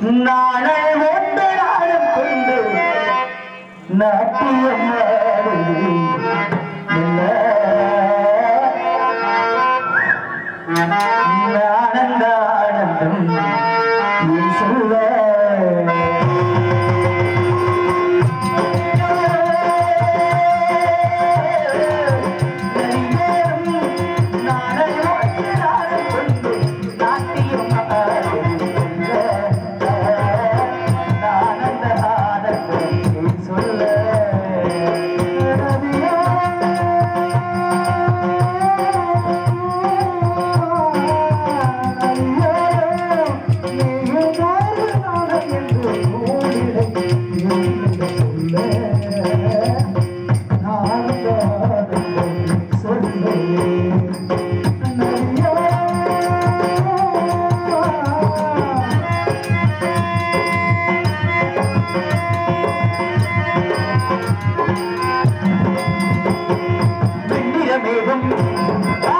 நாணல் ஒன்று நாடம் கொண்டு நாட்டியம் ஆனந்த ஆனந்தம் சொல்ல Thank.